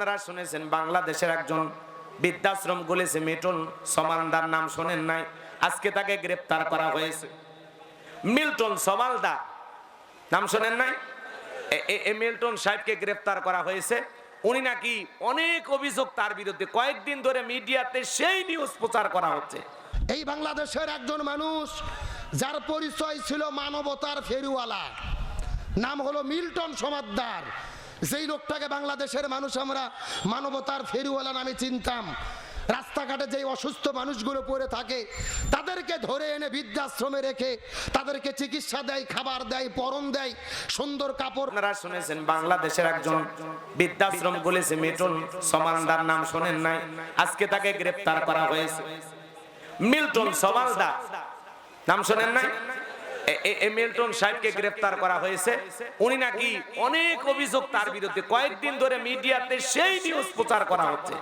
আপনারা শুনেছেন, বাংলাদেশের একজন বৃদ্ধাশ্রম গুলেছে মিটন সমালদার নাম শোনেন নাই। আজকে তাকে গ্রেপ্তার করা হয়েছে। মিল্টন সমালদা, নাম শোনেন নাই? মিল্টন সাহেবকে গ্রেপ্তার করা হয়েছে। উনি নাকি অনেক অভিযোগ তার বিরুদ্ধে, কয়েকদিন ধরে মিডিয়াতে সেই নিউজ প্রচার করা হচ্ছে। এই বাংলাদেশের একজন মানুষ, যার পরিচয় ছিল মানবতার ফেরিওয়ালা নাম হলো মিল্টন সমাদ্দার যেই লোকটাকে বাংলাদেশের মানুষ আমরা মানবতার ফেরিওয়ালা নামে চিনতাম, রাস্তাঘাটে যেই অসুস্থ মানুষগুলো পড়ে থাকে, তাদেরকে ধরে এনে বৃদ্ধাশ্রমে রেখে তাদেরকে চিকিৎসা দেয়, খাবার দেয় পরম দেয়, সুন্দর কাপড়। আপনারা শুনেছেন বাংলাদেশের একজন বৃদ্ধাশ্রম গুলেছে মিটন সমালদার নাম শোনেন নাই, আজকে তাকে গ্রেপ্তার করা হয়েছে। মিল্টন সমালদা, নাম শোনেন নাই? মিল্টন সাহেবকে গ্রেফতার করা হয়েছে। উনি নাকি অনেক অভিযোগ তার বিরুদ্ধে। কয়েকদিন ধরে মিডিয়াতে সেই নিউজ প্রচার করা হচ্ছে।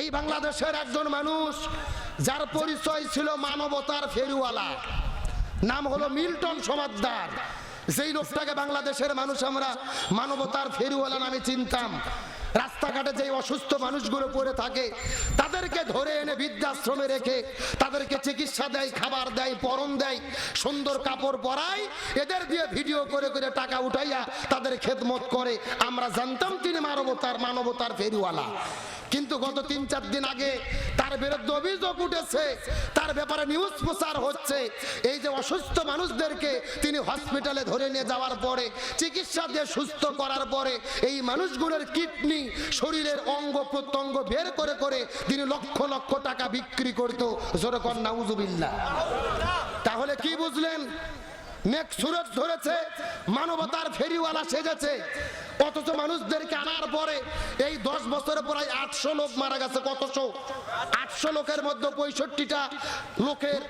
এই বাংলাদেশের একজন মানুষ যার পরিচয় ছিল মানবতার ফেরিওয়ালা নাম হলো মিল্টন সমাদ্দার যেই লোকটাকে বাংলাদেশের মানুষ আমরা মানবতার ফেরিওয়ালা নামে চিনতাম, রাস্তাঘাটে যে অসুস্থ মানুষগুলো পড়ে থাকে, তাদেরকে ধরে এনে বৃদ্ধাশ্রমে রেখে তাদেরকে চিকিৎসা দেয়, খাবার দেয়, পরন দেয়, সুন্দর কাপড় পরায়, এদের দিয়ে ভিডিও করে করে টাকা উঠাইয়া তাদের খেদমত করে। আমরা জানতাম তিনি মানবতার মানবতার ফেরিওয়ালা। কিন্তু গত তিন, চার দিন আগে তার বিরুদ্ধে অভিযোগ উঠেছে, তার ব্যাপারে নিউজ প্রচার হচ্ছে। এই যে অসুস্থ মানুষদেরকে তিনি হসপিটালে ধরে নিয়ে যাওয়ার পরে, চিকিৎসা দিয়ে সুস্থ করার পরে, এই মানুষগুলোর কিডনি শরীরের অঙ্গ প্রত্যঙ্গ বের করে করে তিনি লক্ষ লক্ষ টাকা বিক্রি করতো। জোরকর, নাউজুবিল্লাহ। তাহলে কি বুঝলেন? নেক সুরত ধরেছে, মানবতার ফেরিওয়ালা সেজেছে। অথচ মানুষদেরকে আনার পরে এই দশ বছরে প্রায় আটশো লোক মারা গেছে কতশো আটশো লোকের মধ্যে পঁয়ষট্টিটা লোকের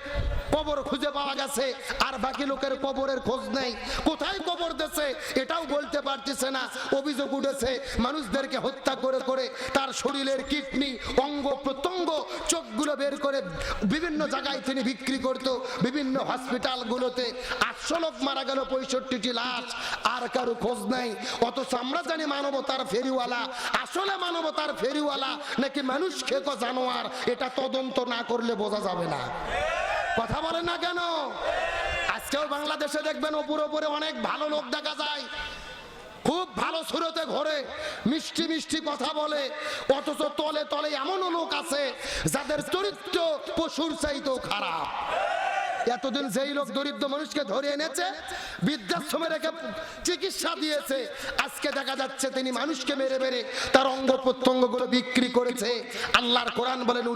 কবর খুঁজে পাওয়া গেছে, আর বাকি লোকের কবরের খোঁজ নেই। কোথায় কবর দেছে এটাও বলতে পারতেছে না। অভিযোগ উঠেছে, মানুষদেরকে হত্যা করে করে তার শরীরের কিডনি, অঙ্গ প্রত্যঙ্গ, চোখগুলো বের করে বিভিন্ন জায়গায় তিনি বিক্রি করত, বিভিন্ন হসপিটালগুলোতে। আটশো লোক মারা গেল, পঁয়ষট্টিটি লাশ, আর কারও খোঁজ নাই। অথচ আমরা জানি মানবতার ফেরিওয়ালা। আসলে মানবতার ফেরিওয়ালা নাকি মানুষ খেত জানোয়ার? এটা তদন্ত না করলে বোঝা যাবে না। কথা বলেন না কেন? আজকেও বাংলাদেশে দেখবেন ওপর ওপরে অনেক ভালো লোক দেখা যায়। খুব ভালো সুরতে ঘরে, মিষ্টি মিষ্টি কথা বলে, অথচ তলে তলে এমনও লোক আছে যাদের চরিত্র পশুর চাইতেও খারাপ। এতদিন যেই লোক দরিদ্র মানুষকে ধরে এনেছে, বৃদ্ধাশ্রমে রেখে চিকিৎসা দিয়েছে, আজকে দেখা যাচ্ছে তিনি মানুষকে মেরে মেরে তার অঙ্গ প্রত্যঙ্গগুলো বিক্রি করেছে। আল্লাহর কোরআন বলেন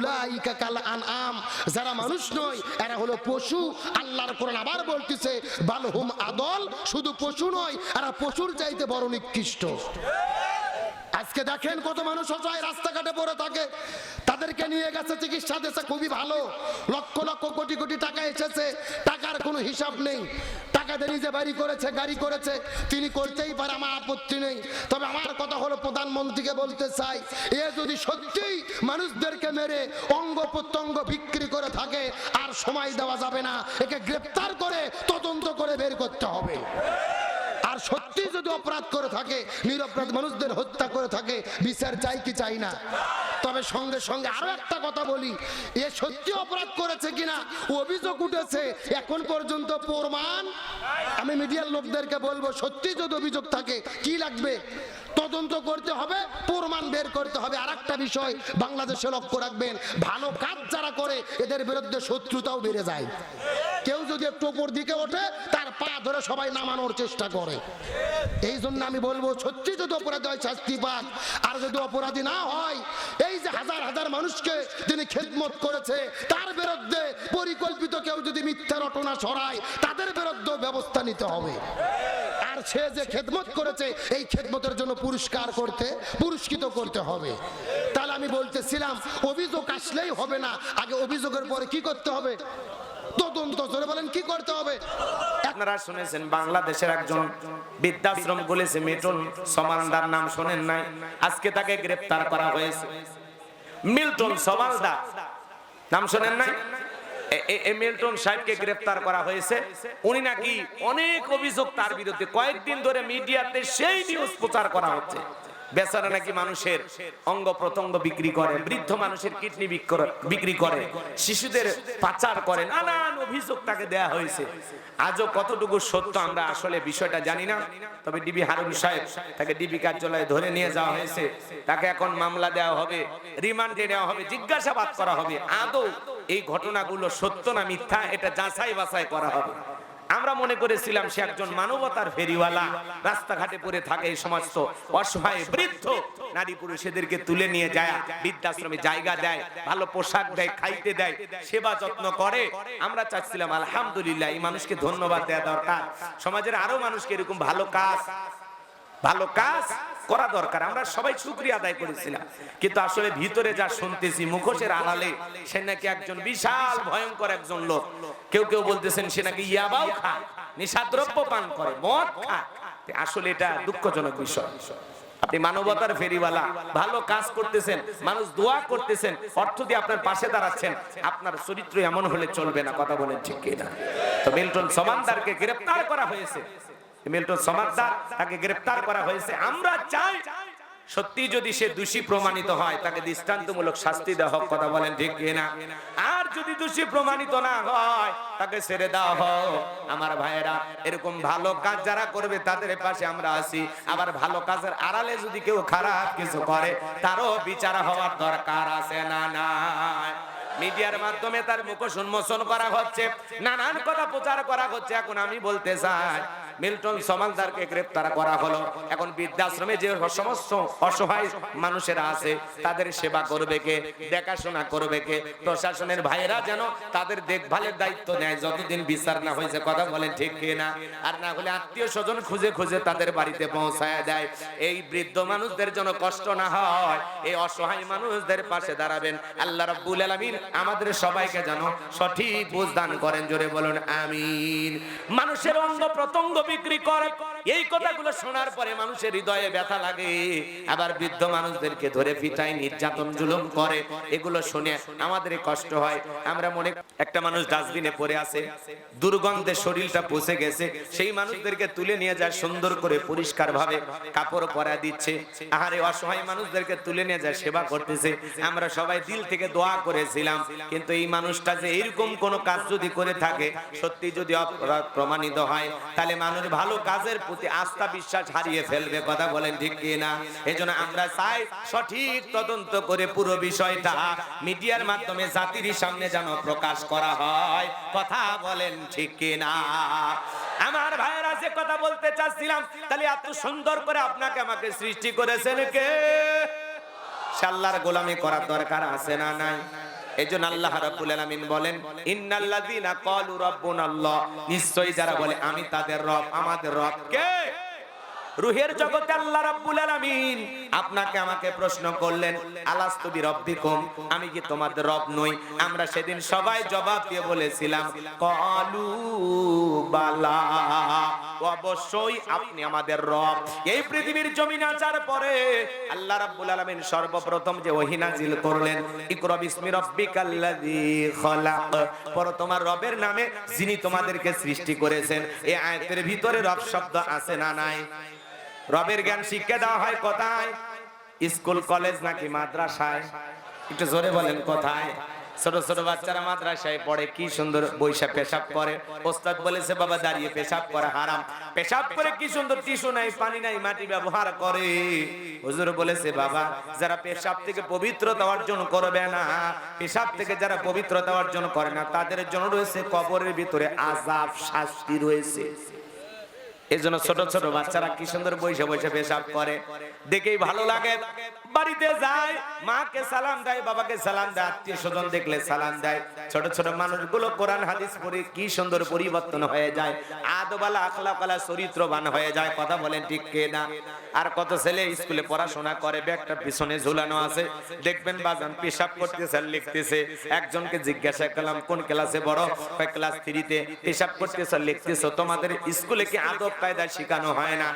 কাল আনআম। যারা মানুষ নয়, এরা হলো পশু। আল্লাহর কোরআন আবার বলতেছে, বালহুম আদল, শুধু পশু নয়, এরা পশুর চাইতে বড় নিকৃষ্ট। আজকে দেখেন কত মানুষ অসহায় রাস্তাঘাটে পড়ে থাকে। তাদেরকে নিয়ে গেছে, চিকিৎসা দিয়েছে, খুবই ভালো। লক্ষ লক্ষ কোটি কোটি টাকা এসেছে, টাকার কোনো হিসাব নেই। টাকা দিয়ে নিজে বাড়ি করেছে, গাড়ি করেছে। তিনি করতেই পারে, আমার আপত্তি নেই। তবে আমার কথা হলো, প্রধানমন্ত্রীকে বলতে চাই, এ যদি সত্যিই মানুষদেরকে মেরে অঙ্গ প্রত্যঙ্গ বিক্রি করে থাকে, আর সময় দেওয়া যাবে না। একে গ্রেপ্তার করে তদন্ত করে বের করতে হবে। আর সত্যি যদি অপরাধ করে থাকে, নিরপরাধ মানুষদের হত্যা করে থাকে, বিচার চাই কি চাই না? তবে সঙ্গে সঙ্গে আরও একটা কথা বলি, এ সত্যি অপরাধ করেছে কিনা? অভিযোগ উঠেছে, এখন পর্যন্ত প্রমাণ আমি মিডিয়ার লোকদেরকে বলব, সত্যি যদি অভিযোগ থাকে, কি লাগবে? তদন্ত করতে হবে প্রমাণ বের করতে হবে। আর একটা বিষয়, বাংলাদেশে লক্ষ্য রাখবেন, ভালো কাজ যারা করে, এদের বিরুদ্ধে শত্রুতাও বেড়ে যায়। কেউ যদি একটু উপর দিকে ওঠে, তার পা ধরে সবাই নামানোর চেষ্টা করে। এই জন্য আমি বলব, সত্যি যদি অপরাধী হয়, শাস্তি পাক। আর যদি অপরাধী না হয়, এই যে হাজার হাজার মানুষকে তিনি খেদমত করেছে, তার বিরুদ্ধে পরিকল্পিত কেউ যদি মিথ্যা রটনা ছড়ায় তাদের বিরুদ্ধে ব্যবস্থা নিতে হবে। আর সে যে খেদমত করেছে, এই খেদমতের জন্য পুরস্কার করতে, পুরস্কৃত করতে হবে। তাহলে আমি বলতেছিলাম, অভিযোগ আসলেই হবে না। আগে অভিযোগের পরে কি করতে হবে? করা হয়েছে। উনি নাকি অনেক অভিযোগ তার বিরুদ্ধে। কয়েকদিন ধরে মিডিয়াতে সেই নিউজ প্রচার করা হচ্ছে। বেচারা নাকি মানুষের অঙ্গ প্রত্যঙ্গ বিক্রি করে, বৃদ্ধ মানুষের কিডনি বিক্রি করে, শিশুদের পাচার করে, নানান অভিযোগ তাকে দেয়া হয়েছে। আজও কতটুকু সত্য আমরা আসলে বিষয়টা জানি না, তবে ডিবি হারুন সাহেব তাকে ডিবি কার্যালয়ে ধরে নিয়ে যাওয়া হয়েছে। তাকে এখন মামলা দেওয়া হবে, রিমান্ডে নেওয়া হবে, জিজ্ঞাসাবাদ করা হবে। আদৌ এই ঘটনাগুলো সত্য না মিথ্যা, এটা যাচাই বাছাই করা হবে। আমরা মনে করেছিলাম সে একজন মানবতার ফেরিওয়ালা। রাস্তাঘাটে পড়ে থাকে এই সমস্ত অসহায় বৃদ্ধ। নারী পুরুষেদেরকে তুলে নিয়ে যায়, বৃদ্ধাশ্রমে জায়গা দেয়, ভালো পোশাক দেয়, খাইতে দেয়, সেবা যত্ন করে। আমরা চাচ্ছিলাম, আলহামদুলিল্লাহ, এই মানুষকে ধন্যবাদ দেওয়া দরকার। সমাজের আরও মানুষকে এরকম ভালো কাজ ভালো কাজ করা দরকার। আমরা সবাই শুক্রিয়া আদায় করেছিলাম। কিন্তু আসলে ভিতরে যা শুনতেছি, মুখোশের আড়ালে সে নাকি একজন বিশাল ভয়ঙ্কর একজন লোক। কেউ কেউ বলতেছেন, সে নাকি ইয়াবাও খায়, নেশাদ্রব্য পান করে, মদ খায়। আসলে এটা দুঃখজনক বিষয়। আপনি মানবতার ফেরিওয়ালা, ভালো কাজ করতেছেন, মানুষ দোয়া করতেছেন, অর্থ দিয়ে আপনার পাশে দাঁড়াচ্ছেন, আপনার চরিত্র এমন হলে চলবে না, কথা বলেন ঠিক কিনা? তো মিল্টন গ্রেফতার করা হয়েছে। মিল্টন সমাজদার তাকে গ্রেফতার করা হয়েছে। আমরা চাই সত্যি যদি সে দোষী প্রমাণিত হয়, তাকে দৃষ্টান্তমূলক শাস্তি দেওয়া হোক, কথা বলেন ঠিক না আর যদি দোষী প্রমাণিত না হয়, তাকে ছেড়ে দেওয়া হোক। আমার ভাইয়েরা, এরকম ভালো কাজ যারা করবে, তাদের পাশে আমরা আছি। আবার ভালো কাজের আড়ালে যদি কেউ খারাপ কিছু করে, তারও বিচার হওয়ার দরকার আছে না না মিডিয়ার মাধ্যমে তার মুখোশ উন্মোচন করা হচ্ছে, নানান কথা প্রচার করা হচ্ছে। এখন আমি বলতে চাই মিল্টন সমালদারকে গ্রেপ্তার করা হলো। এখন বৃদ্ধাশ্রমে যে সমস্ত অসহায় মানুষেরা আছে, তাদের সেবা করবে কে, দেখাশোনা করবে কে? প্রশাসনের ভাইয়েরা যেন তাদের দেখভালের দায়িত্ব নেয়। যতদিন বিচার না হয়েছে, কথা বলেন ঠিক না আর না হলে আত্মীয় স্বজন খুঁজে খুঁজে তাদের বাড়িতে পৌঁছায় দেয়। এই বৃদ্ধ মানুষদের জন্য কষ্ট না হয়, এই অসহায় মানুষদের পাশে দাঁড়াবেন। আল্লাহ রাব্বুল আলামিন আমাদের সবাইকে যেন সঠিক বুঝ দান করেন। জোরে বলুন, আমিন। মানুষের অঙ্গ প্রত্যঙ্গ বিক্রি করে। এই কথাগুলো শোনার পরে মানুষের হৃদয়ে ব্যথা লাগে। আবার বৃদ্ধ মানুষদেরকে ধরে পিটাই নির্যাতন, জুলুম করে। এগুলো শুনে আমাদের কষ্ট হয়। আমরা মনে একটা মানুষ ডাস্টবিনে পড়ে আছে, দুর্গন্ধে শরীরটা পচে গেছে। সেই মানুষদেরকে তুলে নিয়ে যায়, সুন্দর করে পরিষ্কার ভাবে কাপড় পরা দিচ্ছে। আহারে, অসহায় মানুষদেরকে তুলে নিয়ে যায়, সেবা করতেছে। আমরা সবাই দিল থেকে দোয়া করেছিলাম। কিন্তু এই মানুষটা যে এরকম কোন কাজ যদি করে থাকে, সত্যি যদি অপরাধ প্রমাণিত হয়, তাহলে মানুষ ভালো কাজের প্রতি আস্থা, বিশ্বাস হারিয়ে ফেলবে, কথা বলেন ঠিক কি না এই জন্য আমরা চাই সঠিক তদন্ত করে পুরো বিষয়টা মিডিয়ার মাধ্যমে জাতির সামনে যেন প্রকাশ করা হয়। কথা বলেন ঠিক কি না আমার ভাইয়েরা, যে কথা বলতে চাচ্ছিলাম, তাহলে এত সুন্দর করে আপনাকে আমাকে সৃষ্টি করেছেন কে? সাল্লার গোলামি করার দরকার আছে না নাই? এজন্য আল্লাহ রাব্বুল আলামিন বলেন, ইন্নাল্লাযীনা ক্বালু রাব্বুনাল্লাহ। নিশ্চয়ই যারা বলে, আমি তাদের রব, আমাদের রব। কে? রুহের জগতে আল্লাহ রাব্বুল আলামিন আপনাকে আমাকে প্রশ্ন করলেন, আলাস্তু বিরব্বিকুম, আমি কি তোমাদের রব নই? আমরা সেদিন সবাই জবাব দিয়ে বলেছিলাম ক্বালু বালা। অবশ্যই আপনি আমাদের রব। এই পৃথিবীর জমিন আচার পরে আল্লাহ রাব্বুল আলামিন সর্বপ্রথম যে ওহী নাজিল করলেন, ইকরা বিসমি রাব্বিকাল্লাযী খলাক। পর তোমার রবের নামে যিনি তোমাদেরকে সৃষ্টি করেছেন এই আয়াতের ভিতরে রব শব্দ আছে না নাই? রবের জ্ঞান শিক্ষা দেওয়া হয় কোথায়? স্কুল, কলেজ নাকি মাদ্রাসায়? একটু জোরে বলেন, কোথায়? ছোট ছোট বাচ্চারা মাদ্রাসায় পড়ে, কি সুন্দর বৈশা পেশাব করে। ওস্তাদ বলেছে, বাবা, দাঁড়িয়ে পেশাব করা হারাম। পেশাব করে কি সুন্দর টিস্যু নাই, পানি নাই, মাটি ব্যবহার করে। হুজুর বলেছে, বাবা, যারা পেশাব থেকে পবিত্রতা অর্জন করবে না, পেশাব থেকে যারা পবিত্রতা অর্জন করে না, তাদের জন্য রয়েছে কবরের ভিতরে আজাব শাস্তি রয়েছে। এই জন্য ছোট ছোট বাচ্চারা কি সুন্দর বৈশা বৈশা পেশাব করে। দেখেই ভালো লাগে। বাড়িতে যায়, মাকে সালাম দেয়, বাবাকে সালাম দেয়, আত্মীয় স্বজন দেখলে সালাম দেয়। ছোট ছোট মানুষগুলো কোরআন, হাদিস পড়ে কি সুন্দর পরিবর্তন হয়ে যায়। আদবালা আখলাকালা চরিত্রবান হয়ে যায়, কথা বলেন ঠিক কে না? আর কত ছেলে স্কুলে পড়াশোনা করে, ব্যাগটা পিছনে ঝুলানো আছে। দেখবেন বাজান পেশাব করতেছে আর লিখতেছে। একজনকে জিজ্ঞাসা করলাম, কোন ক্লাসে বড় ক্লাস থ্রিতে। পেশাব করতেছে আর লিখতেছো, তোমাদের স্কুলে কি আদব কায়দা শেখানো হয় না?